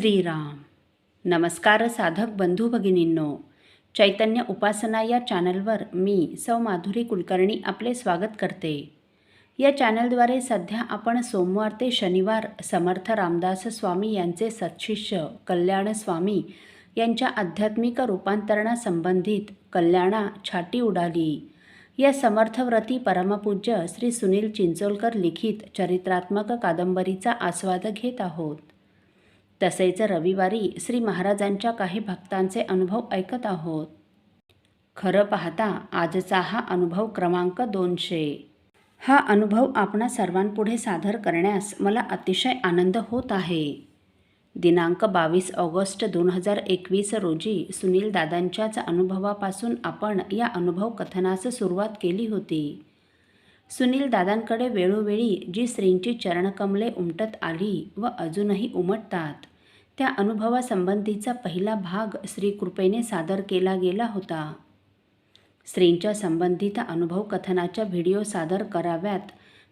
श्रीराम. नमस्कार साधक बंधू भगिनींनो. चैतन्य उपासना या चॅनलवर मी सौ माधुरी कुलकर्णी आपले स्वागत करते. या चॅनलद्वारे सध्या आपण सोमवार ते शनिवार समर्थ रामदास स्वामी यांचे सत्शिष्य कल्याण स्वामी यांच्या आध्यात्मिक रूपांतरणासंबंधित कल्याणा छाटी उडाली. या समर्थव्रती परमपूज्य श्री सुनील चिंचोलकर लिखित चरित्रात्मक कादंबरीचा आस्वाद घेत आहोत. तसेच रविवारी श्री महाराजांच्या काही भक्तांचे अनुभव ऐकत आहोत. खरं पाहता आजचा हा अनुभव क्रमांक दोनशे. हा अनुभव आपणा सर्वांपुढे सादर करण्यास मला अतिशय आनंद होत आहे. दिनांक बावीस ऑगस्ट दोन हजार एकवीस रोजी सुनील दादांच्याच अनुभवापासून आपण या अनुभव कथनास सुरुवात केली होती. सुनील दादांकडे वेळोवेळी जी श्रींची चरणकमले उमटत आली व अजूनही उमटतात त्या अनुभवासंबंधीचा पहिला भाग श्रीकृपेने सादर केला गेला होता. श्रींच्या संबंधित अनुभव कथनाच्या व्हिडिओ सादर कराव्यात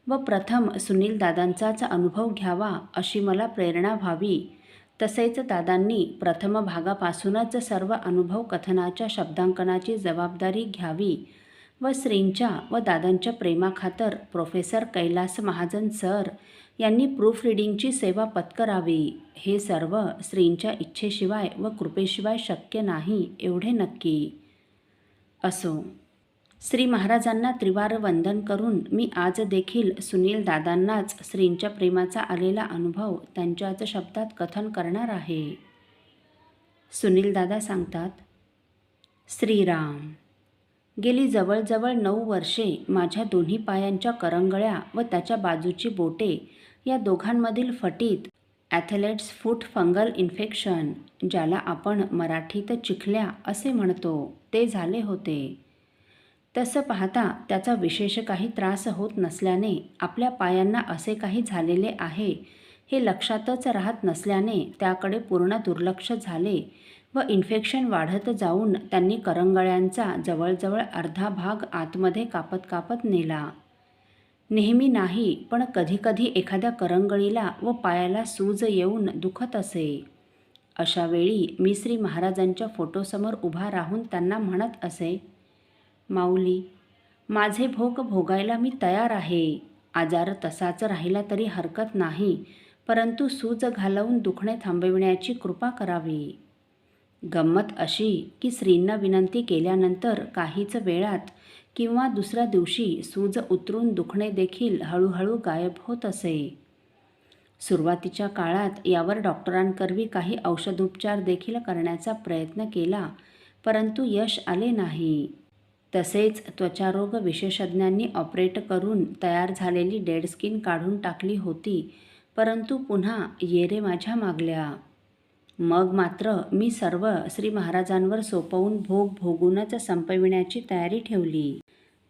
व प्रथम सुनील दादांचाच अनुभव घ्यावा अशी मला प्रेरणा व्हावी. तसेच दादांनी प्रथम भागापासूनच सर्व अनुभव कथनाच्या शब्दांकनाची जबाबदारी घ्यावी व श्रींच्या व दादांच्या प्रेमाखातर प्रोफेसर कैलास महाजन सर यांनी प्रूफ रिडिंगची सेवा पत्करावी. हे सर्व श्रींच्या इच्छेशिवाय व कृपेशिवाय शक्य नाही एवढे नक्की. असो. श्री महाराजांना त्रिवार वंदन करून मी आज देखील सुनील दादांनाच श्रींच्या प्रेमाचा आलेला अनुभव त्यांच्याच शब्दात कथन करणार आहे. सुनील दादा सांगतात श्रीराम. गेली जवळजवळ नऊ वर्षे माझ्या दोन्ही पायांच्या करंगळ्या व त्याच्या बाजूची बोटे या दोघांमधील फटीत ॲथलेट्स फूट फंगल इन्फेक्शन ज्याला आपण मराठीत चिखल्या असे म्हणतो ते झाले होते. तसं पाहता त्याचा विशेष काही त्रास होत नसल्याने आपल्या पायांना असे काही झालेले आहे हे लक्षातच राहत नसल्याने त्याकडे पूर्ण दुर्लक्ष झाले व इन्फेक्शन वाढत जाऊन त्यांनी करंगळ्यांचा जवळजवळ अर्धा भाग आतमध्ये कापत कापत नेला. नेहमी नाही पण कधीकधी एखाद्या करंगळीला व पायाला सूज येऊन दुखत असे. अशा वेळी मी श्री महाराजांच्या फोटोसमोर उभा राहून त्यांना म्हणत असे माऊली माझे भोग भोगायला मी तयार आहे. आजार तसाच राहिला तरी हरकत नाही परंतु सूज घालवून दुखणे थांबविण्याची कृपा करावी. गंमत अशी की श्रींना विनंती केल्यानंतर काहीच वेळात किंवा दुसऱ्या दिवशी सूज उतरून दुखणे देखील हळूहळू गायब होत असे. सुरुवातीच्या काळात यावर डॉक्टरांकरवी काही औषधोपचार देखील करण्याचा प्रयत्न केला परंतु यश आले नाही. तसेच त्वचारोग विशेषज्ञांनी ऑपरेट करून तयार झालेली डेड स्किन काढून टाकली होती परंतु पुन्हा येरे माझ्या मागल्या. मग मात्र मी सर्व श्री महाराजांवर सोपवून भोग भोगूनच संपविण्याची तयारी ठेवली.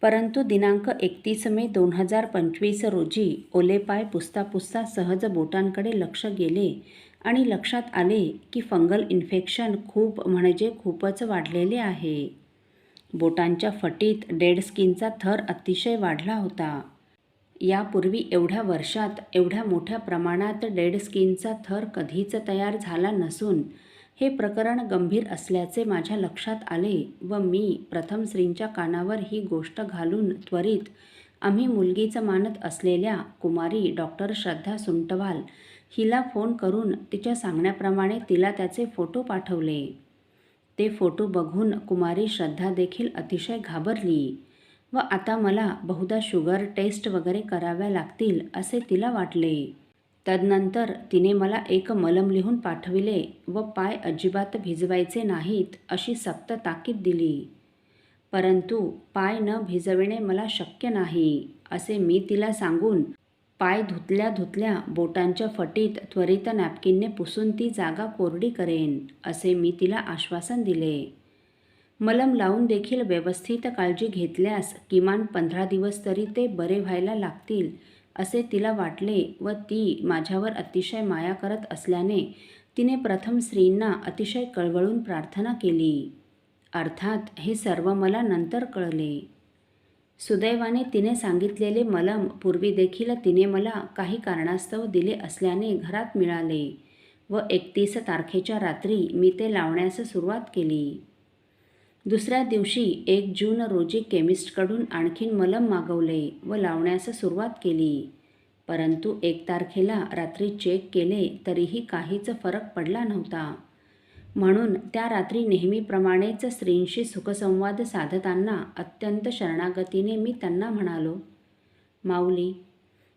परंतु दिनांक एकतीस मे दोन हजार पंचवीस रोजी ओलेपाय पुसता पुसता सहज बोटांकडे लक्ष गेले आणि लक्षात आले की फंगल इन्फेक्शन खूप म्हणजे खूपच वाढलेले आहे. बोटांच्या फटीत डेड स्किनचा थर अतिशय वाढला होता. यापूर्वी एवढ्या वर्षात एवढ्या मोठ्या प्रमाणात डेड स्किनचा थर कधीच तयार झाला नसून हे प्रकरण गंभीर असल्याचे माझ्या लक्षात आले व मी प्रथम श्रींच्या कानावर ही गोष्ट घालून त्वरित आम्ही मुलगीचं मानत असलेल्या कुमारी डॉक्टर श्रद्धा सुंटवाल हिला फोन करून तिच्या सांगण्याप्रमाणे तिला त्याचे फोटो पाठवले. ते फोटो बघून कुमारी श्रद्धा देखील अतिशय घाबरली. व आता मला बहुधा शुगर टेस्ट वगैरे कराव्या लागतील असे तिला वाटले. तदनंतर तिने मला एक मलम लिहून पाठविले व पाय अजिबात भिजवायचे नाहीत अशी सक्त ताकीद दिली. परंतु पाय न भिजविणे मला शक्य नाही असे मी तिला सांगून पाय धुतल्या धुतल्या बोटांच्या फटीत त्वरित नॅपकिनने पुसून ती जागा कोरडी करेन असे मी तिला आश्वासन दिले. मलम लावून देखील व्यवस्थित काळजी घेतल्यास किमान पंधरा दिवस तरी ते बरे व्हायला लागतील असे तिला वाटले व ती माझ्यावर अतिशय माया करत असल्याने तिने प्रथम स्त्रींना अतिशय कळवळून प्रार्थना केली. अर्थात हे सर्व मला नंतर कळले. सुदैवाने तिने सांगितलेले मलम पूर्वी देखील तिने मला काही कारणास्तव दिले असल्याने घरात मिळाले व एकतीस तारखेच्या रात्री मी ते लावण्यास सुरुवात केली. दुसऱ्या दिवशी एक जून रोजी केमिस्टकडून आणखीन मलम मागवले व लावण्यास सुरुवात केली. परंतु एक तारखेला रात्री चेक केले तरीही काहीच फरक पडला नव्हता. म्हणून त्या रात्री नेहमीप्रमाणेच स्त्रींशी सुखसंवाद साधताना अत्यंत शरणागतीने मी त्यांना म्हणालो माऊली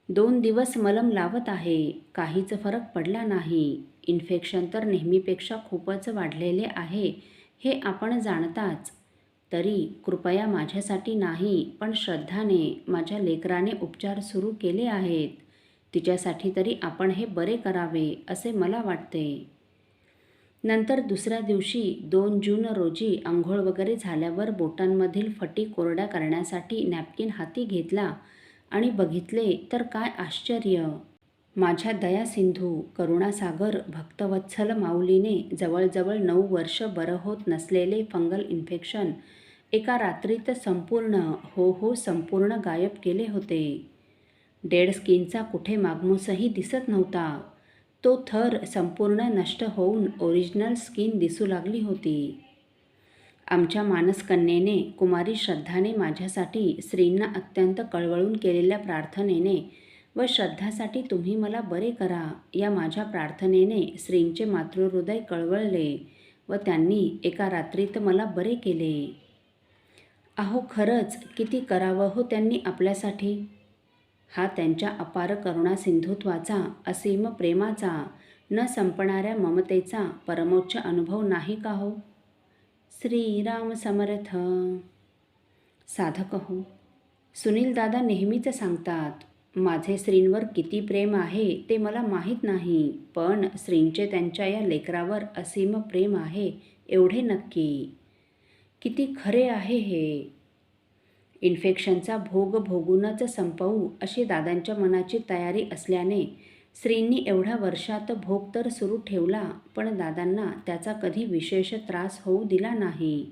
दोन दिवस मलम लावत आहे काहीच फरक पडला नाही. इन्फेक्शन तर नेहमीपेक्षा खूपच वाढलेले आहे. हे आपण जाणताच. तरी कृपया माझ्यासाठी नाही पण श्रद्धाने माझ्या लेकराने उपचार सुरू केले आहेत. तिच्यासाठी तरी आपण हे बरे करावे असे मला वाटते. नंतर दुसऱ्या दिवशी दोन जून रोजी आंघोळ वगैरे झाल्यावर बोटांमधील फटी कोरड्या करण्यासाठी नॅपकिन हाती घेतला आणि बघितले तर काय आश्चर्य! माझ्या दया सिंधू करुणासागर भक्तवत्सल माऊलीने जवळजवळ नऊ वर्ष बरं होत नसलेले फंगल इन्फेक्शन एका रात्रीत संपूर्ण हो हो संपूर्ण गायब केले होते. डेड स्किनचा कुठे मागमूसही दिसत नव्हता. तो थर संपूर्ण नष्ट होऊन ओरिजिनल स्किन दिसू लागली होती. आमच्या मानसकन्येने कुमारी श्रद्धाने माझ्यासाठी स्त्रींना अत्यंत कळवळून केलेल्या प्रार्थनेने व श्रद्धासाठी तुम्ही मला बरे करा. या माझ्या प्रार्थनेने श्रींचे मातृहृदय कळवळले व त्यांनी एका रात्रीत मला बरे केले. अहो खरंच किती करावं हो त्यांनी आपल्यासाठी? हा त्यांच्या अपार करुणा सिंधुत्वाचा असीम प्रेमाचा न संपणाऱ्या ममतेचा परमोच्च अनुभव नाही का हो? श्रीराम समर्थ. साधक हो. सुनील दादा नेहमीच सांगतात माझे स्त्रींवर किती प्रेम आहे ते मला माहीत नाही पण स्त्रींचे त्यांच्या या लेकरावर असीम प्रेम आहे एवढे नक्की. किती खरे आहे हे. इन्फेक्शनचा भोग भोगूनच संपवू अशी दादांच्या मनाची तयारी असल्याने स्त्रींनी एवढ्या वर्षात भोग तर सुरू ठेवला पण दादांना त्याचा कधी विशेष त्रास होऊ दिला नाही.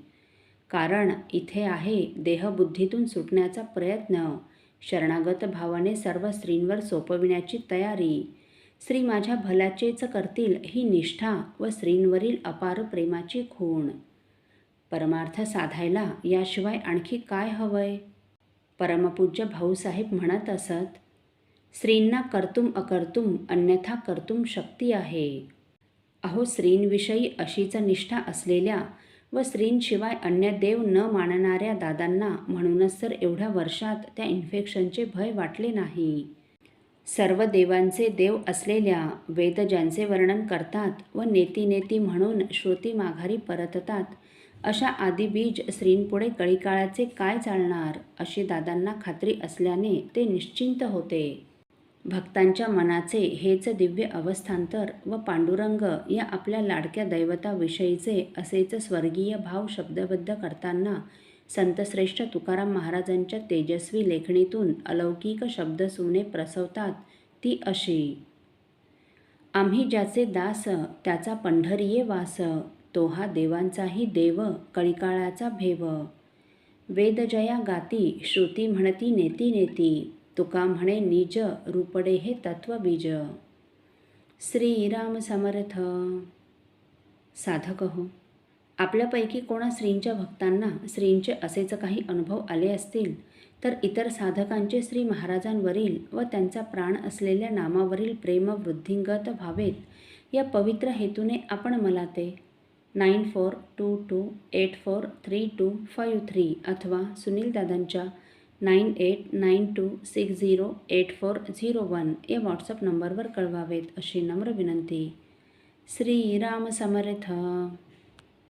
कारण इथे आहे देहबुद्धीतून सुटण्याचा प्रयत्न. शरणागत भावाने सर्व स्त्रींवर सोपविण्याची तयारी. स्त्री माझ्या भल्याचेच करतील ही निष्ठा व स्त्रींवरील अपार प्रेमाची खूण. परमार्थ साधायला याशिवाय आणखी काय हवंय? परमपूज्य भाऊसाहेब म्हणत असत स्त्रींना कर्तुम अकर्तुम अन्यथा कर्तुम शक्ती आहे. अहो स्त्रींविषयी अशीच निष्ठा असलेल्या व स्त्रींशिवाय अन्य देव न मानणाऱ्या दादांना म्हणूनच तर एवढ्या वर्षात त्या इन्फेक्शनचे भय वाटले नाही. सर्व देवांचे देव असलेल्या वेद ज्यांचे वर्णन करतात व नेती नेती म्हणून श्रुती माघारी परततात अशा आदिबीज स्त्रींपुढे कळीकाळाचे काय चालणार अशी दादांना खात्री असल्याने ते निश्चिंत होते. भक्तांच्या मनाचे हेच दिव्य अवस्थांतर व पांडुरंग या आपल्या लाडक्या दैवताविषयीचे असेच स्वर्गीय भाव शब्दबद्ध करताना संतश्रेष्ठ तुकाराम महाराजांच्या तेजस्वी लेखणीतून अलौकिक शब्दसुने प्रसवतात ती अशी. आम्ही ज्याचे दास त्याचा पंढरीये वास तो हा देवांचाही देव कळिकाळाचा भेव. वेदजया गाती श्रुती म्हणती नेती नेती तुका म्हणे निज रूपडे हे तत्वबीज श्रीराम समर्थ. साधक हो. आपल्यापैकी कोणा श्रींच्या भक्तांना श्रींचे असेच काही अनुभव आले असतील तर इतर साधकांचे श्री महाराजांवरील व त्यांचा प्राण असलेल्या नामावरील प्रेम वृद्धिंगत व्हावेत या पवित्र हेतूने आपण मला ते nine four two two eight four three two five three अथवा सुनील दादांच्या nine eight nine two six zero eight four zero one या व्हॉट्सअप नंबरवर कळवावेत अशी नम्र विनंती. श्रीराम समर्थ